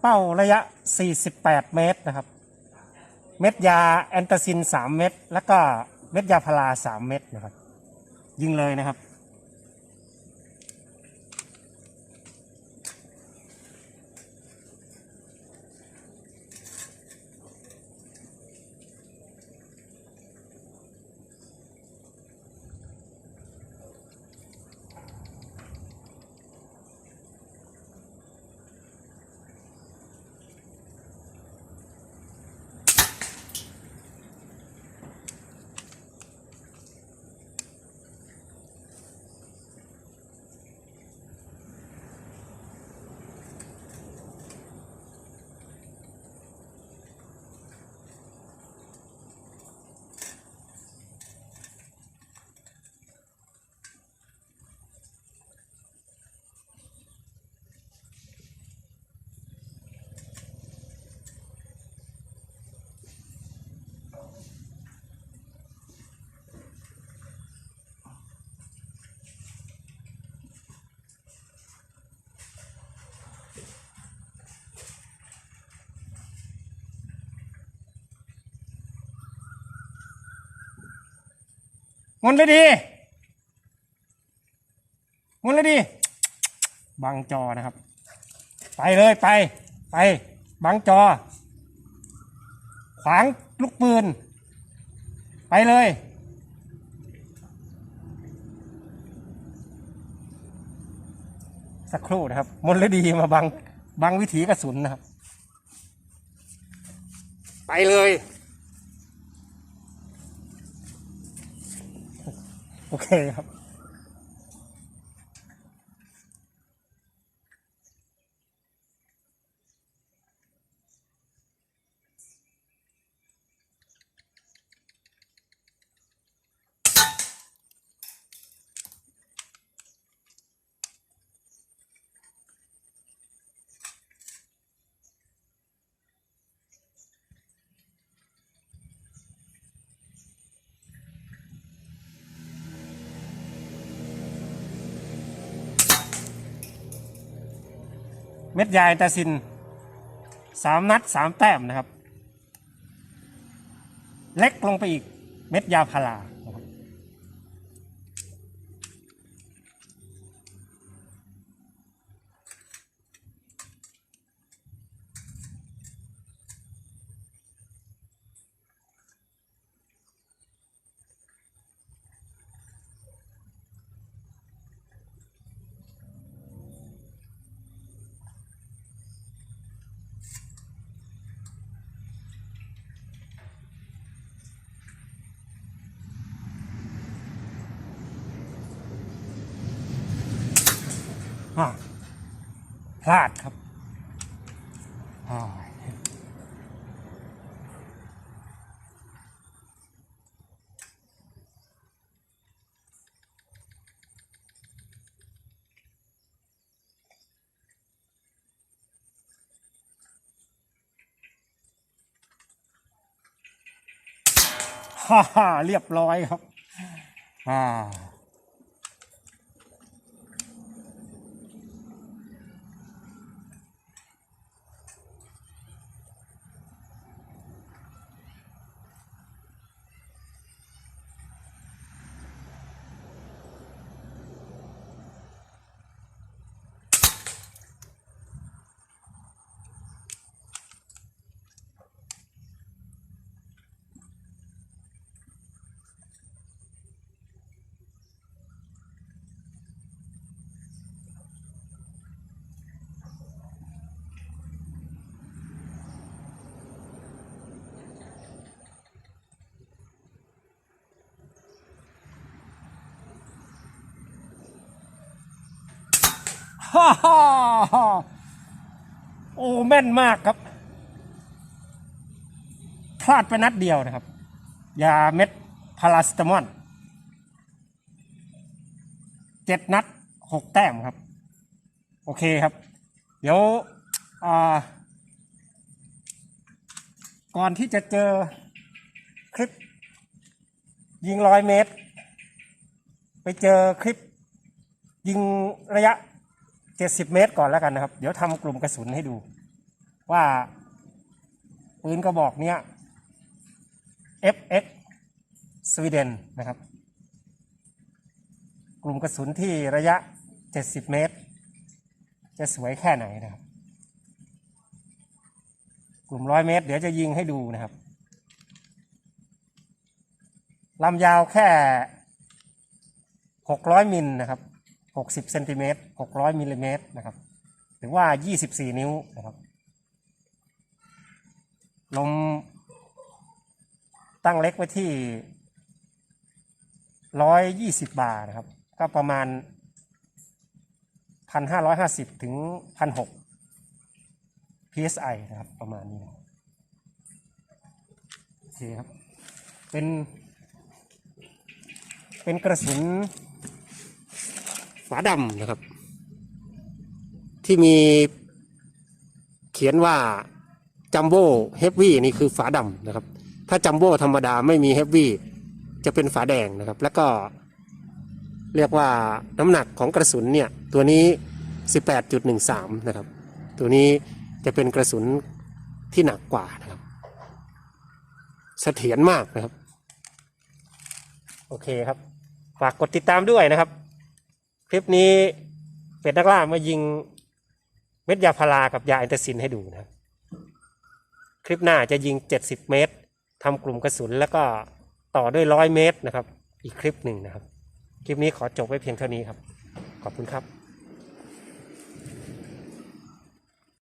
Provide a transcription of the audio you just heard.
เป้าระยะ 48 เมตรนะครับ เม็ดยาแอนตาซิน 3 เม็ดแล้วก็เม็ดยาพารา 3 เม็ดนะครับ ยิงเลยนะครับ หมุนเลยดีหมุนเลยดี บังจอนะครับ ไปเลยไป ไป บังจอ ขวางลูกปืน ไปเลย สักครู่นะครับมลดีมาบังบังวิถีกระสุนนะครับ ไปเลย โอ เม็ดยาแอตาซินสามนัดสามแต้มนะครับ เล็กลงไปอีกเม็ดยาพารา พลาดครับฮ่าฮ่าเรียบร้อยครับ อ่า โอ้แม่นมากครับ พลาดไปนัดเดียวนะครับ ยาเม็ดพาราสตามอลเจ็ดนัดหกแต้มครับ โอเคครับ เดี๋ยวก่อนที่จะเจอคลิป ยิงร้อยเมตร ไปเจอคลิป ยิงระยะ 70เมตรก่อนแล้วกันนะครับ เดี๋ยวทำกลุ่มกระสุนให้ดู ว่าปืนกระบอกเนี้ย FX สวีเดนนะครับ กลุ่มกระสุนที่ระยะ 70 เมตร จะสวยแค่ไหนนะครับ กลุ่มร้อยเมตร เดี๋ยวจะยิงให้ดูนะครับลำยาวแค่ 600 มิลนะครับ 60เซนติเมตร600มิลลิเมตรนะครับหรือว่า 24 นิ้วนะครับลมตั้งเล็กไว้ที่ 120 บาร์นะครับ ก็ประมาณ 1,550 ถึง 1,600 psi นะครับ ประมาณนี้โอเคครับ เป็น เป็นกระสุน ฝาดำนะครับ ที่มีเขียนว่าจัมโบ้เฮฟวี่นี่คือฝาดำนะครับ ถ้าจัมโบ้ธรรมดาไม่มีเฮฟวี่จะเป็นฝาแดงนะครับ แล้วก็เรียกว่าน้ำหนักของกระสุนเนี่ย ตัวนี้ 18.13 นะครับ ตัวนี้จะเป็นกระสุนที่หนักกว่านะครับเสถียรมากนะครับ โอเคครับ ฝากกดติดตามด้วยนะครับ คลิปนี้เป็ดนักล่ามายิงเม็ดยาพารากับยาอินเตอร์ซินให้ดูนะครับคลิปหน้าจะยิง 70 เมตรทำกลุ่มกระสุนแล้วก็ต่อด้วย100เมตรนะครับ อีกคลิปหนึ่งนะครับ คลิปนี้ขอจบไว้เพียงเท่านี้ครับ ขอบคุณครับ